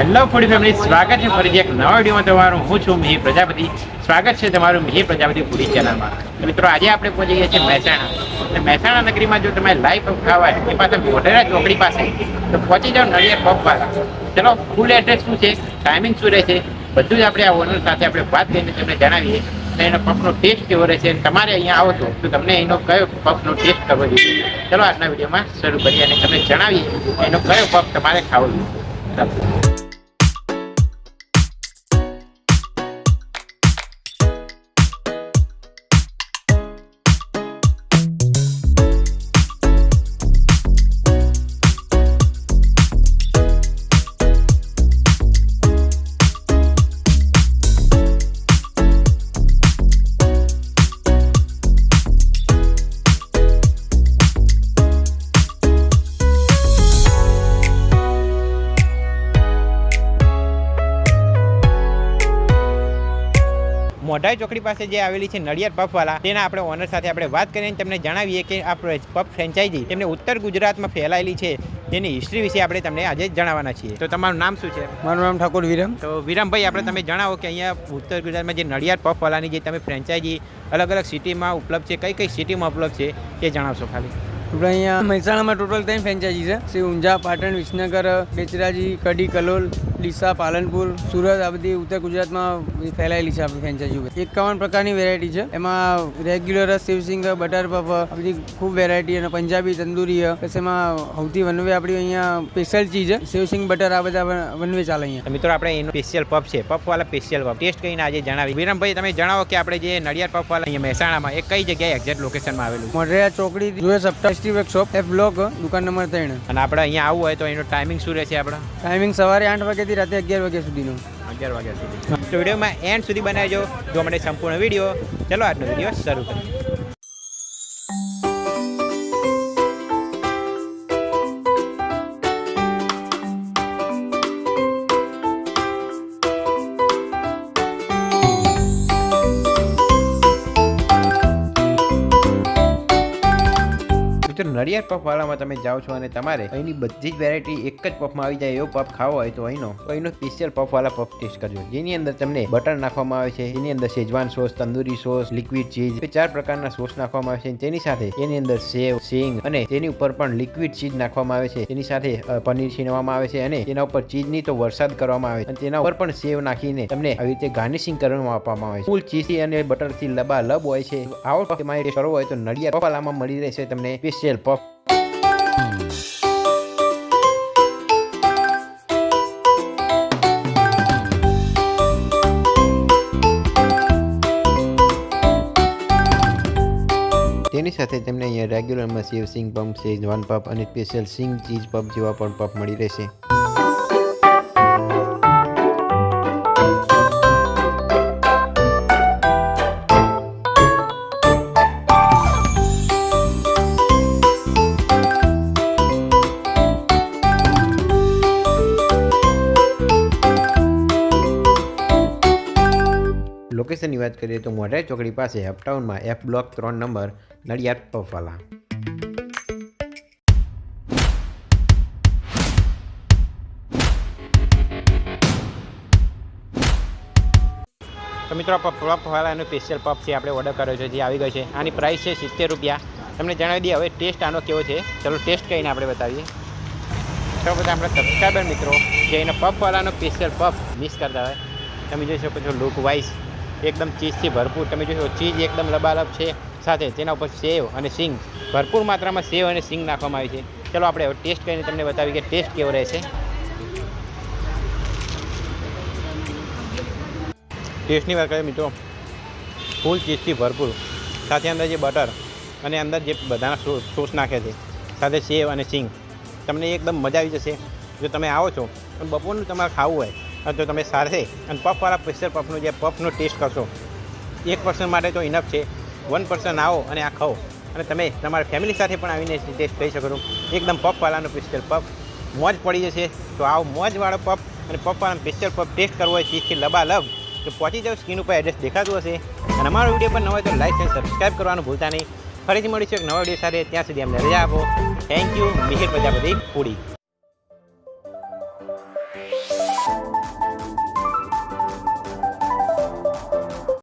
Hello ફૂડી family સ્વાગત છે ફરીથી એક નવા વિડીયોમાં તમારું. હું છું મિહિર પ્રજાપતિ. સ્વાગત છે તમારું મિહિર પ્રજાપતિ ફૂડી ચેનલમાં મિત્રો, આજે આપણે પહોંચી ગયા છીએ મહેસાણા. અને મહેસાણા નગરીમાં જો તમે લાઈવ પબ ખાવા એ પાસે મોઢેરા ચોકડી પાસે. તો પહોંચી જાઓ નડિયાદ પબ વાળા ચલો ફૂલ એડ્રેસ શું છે? ટાઈમિંગ શું રહેશે? બધું જ આપણે આ ઓનર સાથે આપણે વાત કરીને તમને જણાવીએ. એનો પબનો ટેસ્ટ કેવો રહેશે? તમારે અહીંયા આવો છો તો તમને એનો કયો પબનો ટેસ્ટ કરવો જોઈએ? ચલો, આજના વિડીયોમાં શરૂ કરીએ અને તમને જણાવીએ એનો કયો પબ તમારે ખાવો જોઈએ. મોઢાઈ ચોકડી પાસે જે આવેલી છે નડિયાદ પફવાલા તેના આપણે ઓનર સાથે આપણે વાત કરીને તમને જણાવીએ કે આ પફ ફ્રેન્ચાઇઝી તેમને ઉત્તર ગુજરાતમાં ફેલાયેલી છે. તેની હિસ્ટ્રી વિશે આપણે તમને આજે જણાવવાના છીએ. તો તમારું નામ શું છે? મારું નામ ઠાકોર વિરમ. તો વિરમભાઈ આપણે તમે જણાવો કે અહીંયા ઉત્તર ગુજરાતમાં જે નડિયાદ પફવાલાની જે તમે ફ્રેન્ચાઇઝી અલગ અલગ સિટીમાં ઉપલબ્ધ છે કઈ કઈ સિટીમાં ઉપલબ્ધ છે એ જણાવશો ખાલી. આપણે અહીંયા મહેસાણામાં ટોટલ ત્રણ ફ્રેન્ચાઇઝી છે. શ્રી ઊંઝા પાટણ વિસનગર બેચરાજી કડી કલોલ ડીસા પાલનપુર સુરત આ બધી ઉત્તર ગુજરાતમાં ફેલાયેલી છે આપણી ફ્રેન્ચાઇઝી એકાવન પ્રકારની વેરાયટી છે. એમાં રેગ્યુલર શિવસિંગ બટર પફ આ બધી ખૂબ વેરાયટી અને પંજાબી તંદુરી પછી એમાં સૌથી વનવે આપણી અહીંયા સ્પેશિયલ ચીજ છે શિવસિંગ બટર આ બધા વન- વનવે ચાલે અહીંયા. મિત્રો આપણે એનું સ્પેશિયલ પફ છે. પબવાળા સ્પેશિયલ પફ ટેસ્ટ કરીને આજે જણાવી. વિરમભાઈ તમે જણાવો કે આપણે જે નડિયાદ પબવાળા અહીંયા મહેસાણામાં એ કઈ જગ્યાએ એક્ઝેક્ટ લોકેશનમાં આવેલું મોઢેરા ચોકડી જોયે સપ્તાહ વર્કશોપ એફ બ્લોક દુકાન નંબર ત્રણ. અને આપણે અહીંયા આવવું હોય તો એનો ટાઈમિંગ શું રહેશે આપણા? ટાઈમિંગ સવારે આઠ વાગ્યાથી રાતે અગિયાર વાગ્યા સુધીનું. અગિયાર વાગ્યા સુધી. તો વિડીયોમાં એન્ડ સુધી બનાવજો. જો માટે સંપૂર્ણ વીડિયો ચલો આજનો વીડિયો શરૂ કરીએ. નડિયાદ પફવાળામાં તમે જાઓ છો અને તમારે અહીંની બધી જ વેરાયટી એક જ પફમાં આવી જાય એવો પફ ખાવો હોય તો અહીંનો તો અહીંનો સ્પેશિયલ પફવાળા પફ ટેસ્ટ કરજો. જેની અંદર તમને બટર નાખવામાં આવે છે એની અંદર schezwan sauce tandoori sauce liquid cheese એ ચાર પ્રકારના સોસ નાખવામાં આવે છે. તેની સાથે એની અંદર સેવ સિંગ અને તેની ઉપર પણ લિક્વિડ ચીઝ નાખવામાં આવે છે. તેની સાથે પનીર છીનવામાં આવે છે અને તેના ઉપર ચીઝની તો વરસાદ કરવામાં આવે છે. અને તેના ઉપર પણ સેવ નાખીને તમને આવી રીતે ગાર્નિશિંગ કરવામાં આપવામાં આવે છે. ફૂલ ચીઝથી અને બટરથી લબાલબ હોય છે. આવો પફ તમારે કરવો હોય તો નડિયાદ પફવાલામાં મળી રહેશે તમને સ્પેશિયલ તેની સાથે તેમને અહીંયા રેગ્યુલરમાં સેવ, સિંગ, પંપ શેઝવાન પપ અને સ્પેશિયલ સિંગ, ચીઝ, પપ જેવા પણ પપ મળી રહેશે. લોકેશનની વાત કરીએ તો મોઢાઈ ચોકડી પાસે અપટાઉનમાં એફ બ્લોક ત્રણ નંબર, નડિયાદ પફવાલા તો મિત્રો પફવાલાનો સ્પેશિયલ પફ છે, આપણે ઓર્ડર કર્યો છે, જે આવી ગયો છે. આની પ્રાઇસ છે સિત્તેર રૂપિયા. તમને જણાવી દઈએ, હવે ટેસ્ટ આનો કેવો છે? ચલો ટેસ્ટ કરીને આપણે બતાવીએ. તો બધા આપણા સબસ્ક્રાઈબર મિત્રો, જે એના પફવાલાનો સ્પેશિયલ પફ મિસ કરતા હોય, તમે જોઈ શકો છો લુક વાઇઝ એકદમ ચીઝથી ભરપૂર. તમે જોશો ચીઝ એકદમ લબાલબ છે. સાથે તેના ઉપર સેવ અને સિંગ. ભરપૂર માત્રામાં સેવ અને સિંગ નાખવામાં આવી છે. ચલો આપણે ટેસ્ટ કરીને તમને બતાવી કે ટેસ્ટ કેવો રહેશે ટેસ્ટની વાત કરીએ મિત્રો, ફૂલ ચીઝથી ભરપૂર. સાથે અંદર જે બટર અને અંદર જે બધાના સોસ નાખે છે, સાથે સેવ અને સિંગ. તમને એકદમ મજા આવી જશે. જો તમે આવો છો અને બપોરનું તમારે ખાવું હોય તો તમે સાથે અને પફવાળા પ્રેશર પફનું જે પફનો ટેસ્ટ કરશો, એક પર્સન માટે તો ઇનફ છે. વન પર્સન આવો અને આ ખાઓ. અને તમે તમારા ફેમિલી સાથે પણ આવીને ટેસ્ટ કરી શકો છો. એકદમ પફવાળાનો પ્રેશર પફ મોજ પડી જશે. તો આવો મોજવાળો પફ અને પફવાળાનો સ્પેશિયલ પફ ટેસ્ટ કરવો હોય ચીજથી લબાલબ, તો પહોંચી જાઓ સ્ક્રીન ઉપર એડ્રેસ દેખાતું હશે. અને અમારો વીડિયો પણ ન હોય તો લાઈક અને સબસ્ક્રાઈબ કરવાનું ભૂલતા નહીં. ફરીથી મળીશું એક નવા વીડિયો સાથે. ત્યાં સુધી અમને રજા આપો. Thank you Mihir Prajapati, puri.